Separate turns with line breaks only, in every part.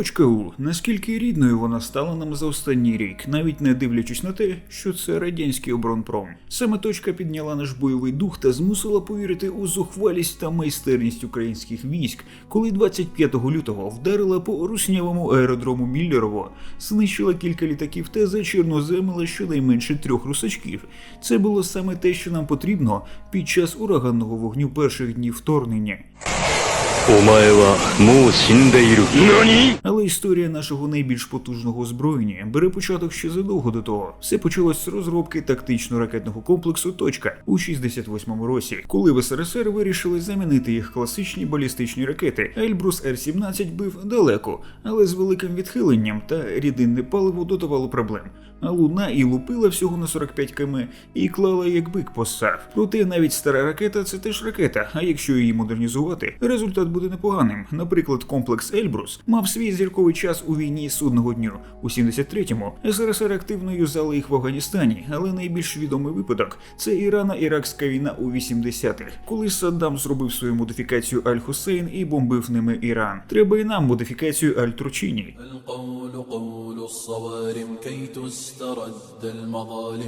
Точка У. Наскільки рідною вона стала нам за останній рік, навіть не дивлячись на те, що це радянський оборонпром. Саме точка підняла наш бойовий дух та змусила повірити у зухвалість та майстерність українських військ, коли 25 лютого вдарила по руснявому аеродрому Міллерово, знищила кілька літаків та зачерноземила щонайменше трьох русачків. Це було саме те, що нам потрібно під час ураганного вогню перших днів вторгнення. Але історія нашого найбільш потужного озброєння бере початок ще задовго до того. Все почалось з розробки тактично-ракетного комплексу Точка у 68-му році, коли в СРСР вирішили замінити їх класичні балістичні ракети. Ельбрус Р-17 бив далеко, але з великим відхиленням та рідинне паливо додавало проблем. А луна і лупила всього на 45 км і клала як бик посав. Проте навіть стара ракета це теж ракета. А якщо її модернізувати, результат буде непоганим. Наприклад, комплекс Ельбрус мав свій зірковий час у війні судного дню. У 73-му СРСР активно юзали їх в Афганістані, але найбільш відомий випадок це Ірано-Іракська війна у 80-х, коли Саддам зробив свою модифікацію Аль-Хусейн і бомбив ними Іран. Треба і нам модифікацію Аль-Турчині.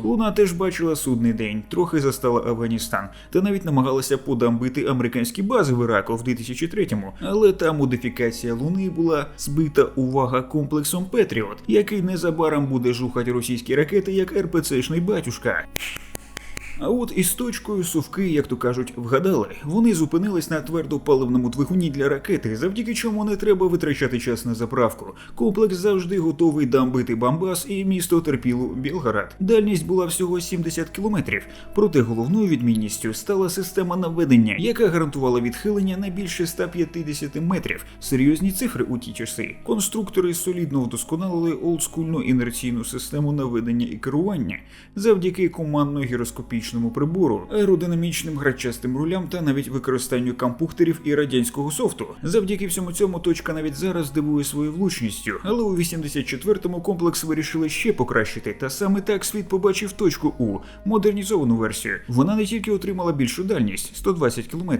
Луна теж бачила судний день, трохи застала Афганістан, та навіть намагалася подамбити американські бази в Іраку в 2003-му. Але та модифікація Луни була збита увага комплексом Петріот, який незабаром буде жухати російські ракети як РПЦшний батюшка. А от із точкою совки, як то кажуть, вгадали. Вони зупинились на твердопаливному двигуні для ракети, завдяки чому не треба витрачати час на заправку. Комплекс завжди готовий дамбити Бамбас і місто терпілу Білгород. Дальність була всього 70 кілометрів. Проте головною відмінністю стала система наведення, яка гарантувала відхилення на більше 150 метрів. Серйозні цифри у ті часи. Конструктори солідно вдосконалили олдскульну інерційну систему наведення і керування завдяки командно-гіроскопічному прибору, аеродинамічним грачастим рулям та навіть використанню кампухтерів і радянського софту. Завдяки всьому цьому точка навіть зараз дивує своєю влучністю, але у 84-му комплекс вирішили ще покращити, та саме так світ побачив точку У модернізовану версію. Вона не тільки отримала більшу дальність 120 км,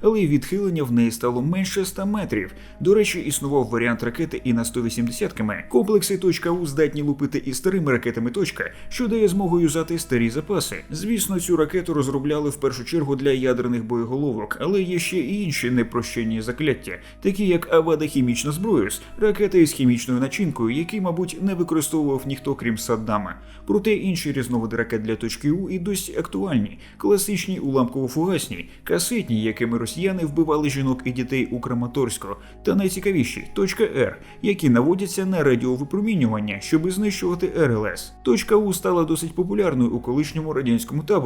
але й відхилення в неї стало менше 100 метрів. До речі, існував варіант ракети і на 180 км. Комплекси точка У здатні лупити і старими ракетами точка, що дає змогу юзати старі запаси. Звісно, цю ракету розробляли в першу чергу для ядерних боєголовок, але є ще і інші непрощені закляття, такі як Авада хімічна зброюс, ракети із хімічною начинкою, які, мабуть, не використовував ніхто крім Саддама. Проте інші різновиди ракет для точки У і досі актуальні, класичні уламково-фугасні, касетні, якими росіяни вбивали жінок і дітей у Краматорську, та найцікавіші точка Р, які наводяться на радіовипромінювання, щоб знищувати РЛС. Точка У стала досить популярною у колишньому радянському таборі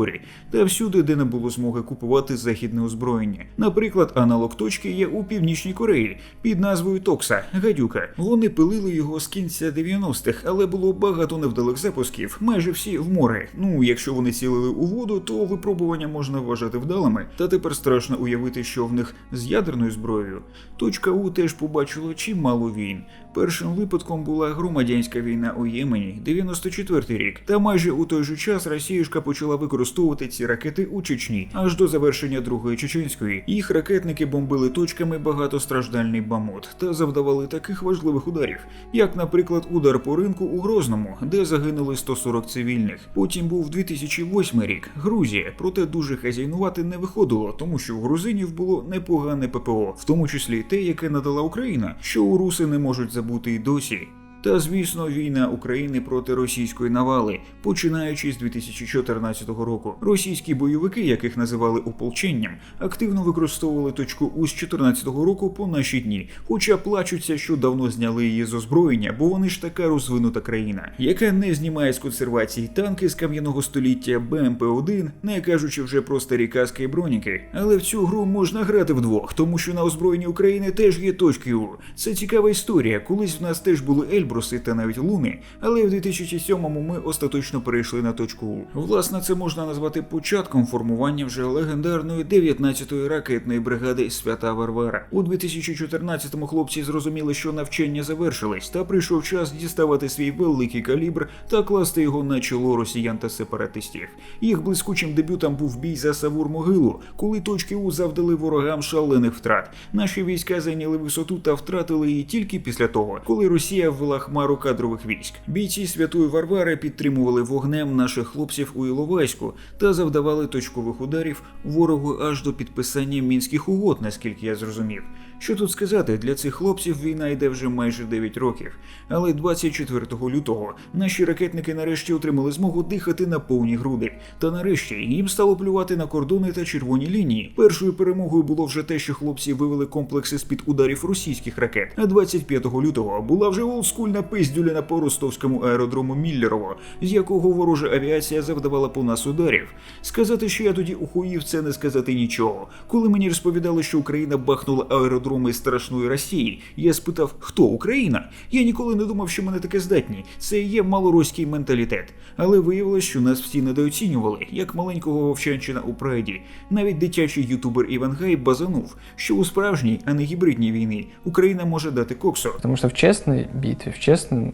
та всюди, де не було змоги купувати західне озброєння. Наприклад, аналог точки є у північній Кореї під назвою Токса Гадюка. Вони пилили його з кінця 90-х, але було багато невдалих запусків, майже всі в море. Ну, якщо вони цілили у воду, то випробування можна вважати вдалими. Та тепер страшно уявити, що в них з ядерною зброєю. Точка У теж побачила чимало війн. Першим випадком була громадянська війна у Ємені, 94 рік. Та майже у той же час Росіюшка почала використовувати ці ракети у Чечні аж до завершення Другої Чеченської. Їх ракетники бомбили точками багатостраждальний Бамут та завдавали таких важливих ударів, як, наприклад, удар по ринку у Грозному, де загинули 140 цивільних. Потім був 2008 рік, Грузія, проте дуже хазяйнувати не виходило, тому що у грузинів було непогане ППО, в тому числі те, яке надала Україна, що у руси не можуть забути й досі. Та звісно, війна України проти російської навали, починаючи з 2014 року. Російські бойовики, яких називали ополченням, активно використовували точку У з 2014 року по наші дні, хоча плачуться, що давно зняли її з озброєння, бо вони ж така розвинута країна, яка не знімає з консервації танки з кам'яного століття БМП-1, не кажучи вже про старі каски і броніки. Але в цю гру можна грати вдвох, тому що на озброєнні України теж є точки У. Це цікава історія. Колись в нас теж були Ельбруси, Ельбруси та навіть Луни, але в 2007-му ми остаточно перейшли на точку У. Власне, це можна назвати початком формування вже легендарної 19-ї ракетної бригади Свята Варвара. У 2014-му хлопці зрозуміли, що навчання завершились, та прийшов час діставати свій великий калібр та класти його на чоло росіян та сепаратистів. Їх блискучим дебютом був бій за Савур Могилу, коли точки У завдали ворогам шалених втрат. Наші війська зайняли висоту та втратили її тільки після того, коли Росія ввела хмару кадрових військ. Бійці святої Варвари підтримували вогнем наших хлопців у Іловайську та завдавали точкових ударів ворогу аж до підписання мінських угод, наскільки я зрозумів. Що тут сказати, для цих хлопців війна йде вже майже 9 років. Але 24 лютого наші ракетники нарешті отримали змогу дихати на повні груди. Та нарешті їм стало плювати на кордони та червоні лінії. Першою перемогою було вже те, що хлопці вивели комплекси з під ударів російських ракет. А 25 лютого була вже олдскульна пиздюліна по ростовському аеродрому Міллерово, з якого ворожа авіація завдавала по нас ударів. Сказати, що я тоді ухуїв, це не сказати нічого. Коли мені розповідали, що Україна бахнула аеродроми страшної Росії, я спитав, хто Україна? Я ніколи не думав, що мене таке здатні. Це є малоруський менталітет. Але виявилось, що нас всі недооцінювали, як маленького вовчанчина у прайді. Навіть дитячий ютубер Іван Гай базанув, що у справжній, а не гібридній війні Україна може дати коксу.
Тому що в чесній битві, в честном,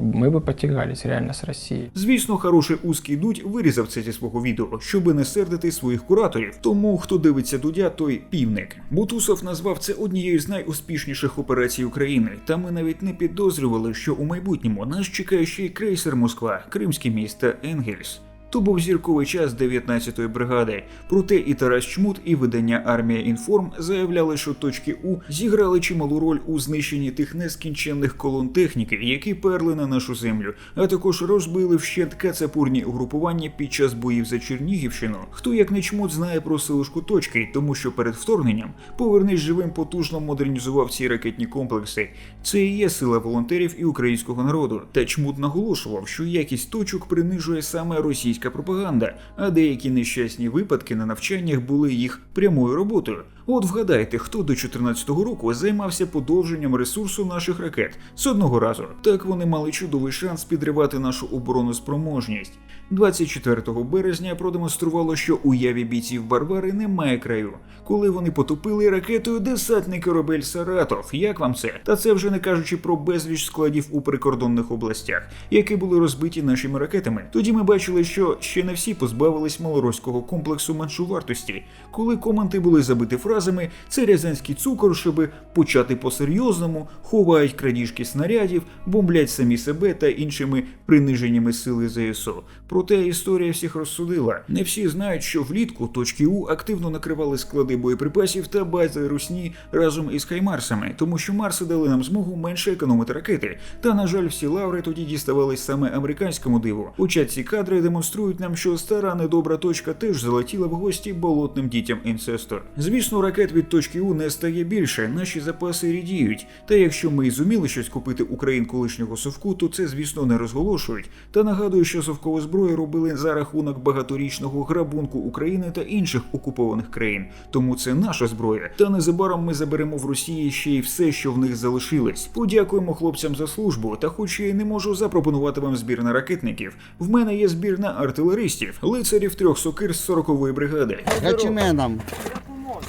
мы би потягались реально з Росії.
Звісно, хороший узкий дудь вирізав це зі свого відео, щоби не сердити своїх кураторів. Тому хто дивиться дудя, той півник. Бутусов назвав це однією з найуспішніших операцій України. Та ми навіть не підозрювали, що у майбутньому нас чекає ще й крейсер Москва, Кримське місто Енгельс. То був зірковий час 19-ї бригади. Проте і Тарас Чмут, і видання Армія Інформ заявляли, що точки У зіграли чималу роль у знищенні тих нескінченних колон техніки, які перли на нашу землю, а також розбили вщент кацапурні угрупування під час боїв за Чернігівщину. Хто як не чмут знає про силушку точки, тому що перед вторгненням повернись живим потужно модернізував ці ракетні комплекси. Це і є сила волонтерів і українського народу. Та чмут наголошував, що якість точок принижує саме російська пропаганда, а деякі нещасні випадки на навчаннях були їх прямою роботою. От вгадайте, хто до 2014 року займався подовженням ресурсу наших ракет з одного разу. Так вони мали чудовий шанс підривати нашу обороноспроможність. 24 березня продемонструвало, що уяві бійців Барбари немає краю, коли вони потопили ракетою десантний корабель Саратов. Як вам це? Та це вже не кажучи про безліч складів у прикордонних областях, які були розбиті нашими ракетами. Тоді ми бачили, що ще не всі позбавились малоросійського комплексу меншовартості, коли коменти були забиті фразами це рязанський цукор, щоби почати по-серйозному, ховають крадіжки снарядів, бомблять самі себе та іншими приниженнями сили ЗСУ. Проте історія всіх розсудила. Не всі знають, що влітку точки У активно накривали склади боєприпасів та бази русні разом із Хаймарсами, тому що Марси дали нам змогу менше економити ракети. Та на жаль, всі лаври тоді діставались саме американському диву. Хоча ці кадри демонструють нам, що стара недобра точка теж залетіла в гості болотним дітям інцестор. Звісно, ракет від точки У не стає більше, наші запаси рідіють. Та якщо ми і зуміли щось купити Україн колишнього совку, то це, звісно, не розголошують. Та нагадую, що совкову зброю робили за рахунок багаторічного грабунку України та інших окупованих країн. Тому це наша зброя. Та незабаром ми заберемо в Росії ще й все, що в них залишилось. Подякуємо хлопцям за службу. Та, хоч я й не можу запропонувати вам збір на ракетників, в мене є збір на артилеристів, лицарів трьох сокир з 40-ї бригади.
Гачименам,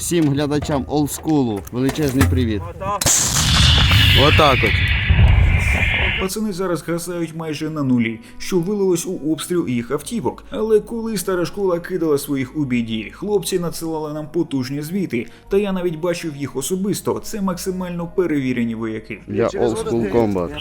всім глядачам олдскулу, величезний привіт. Отак от.
Пацани зараз гасають майже на нулі, що вилилось у обстріл їх автівок. Але коли стара школа кидала своїх у біді, хлопці надсилали нам потужні звіти, та я навіть бачив їх особисто. Це максимально перевірені вояки.
Я олдскул комбат.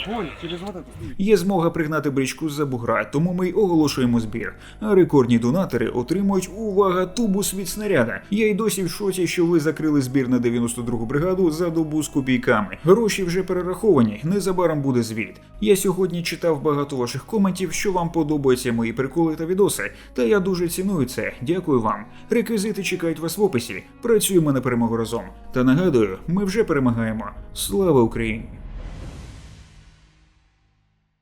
Є змога пригнати бричку з-за бугра, тому ми й оголошуємо збір. А рекордні донатори отримують увага тубус від снаряда. Я й досі в шоці, що ви закрили збір на 92-гу бригаду за добу з копійками. Гроші вже перераховані. Незабаром буде звіт. Я сьогодні читав багато ваших коментів, що вам подобаються мої приколи та відоси. Та я дуже ціную це. Дякую вам. Реквізити чекають вас в описі. Працюємо на перемогу разом. Та нагадую, ми вже перемагаємо. Слава Україні!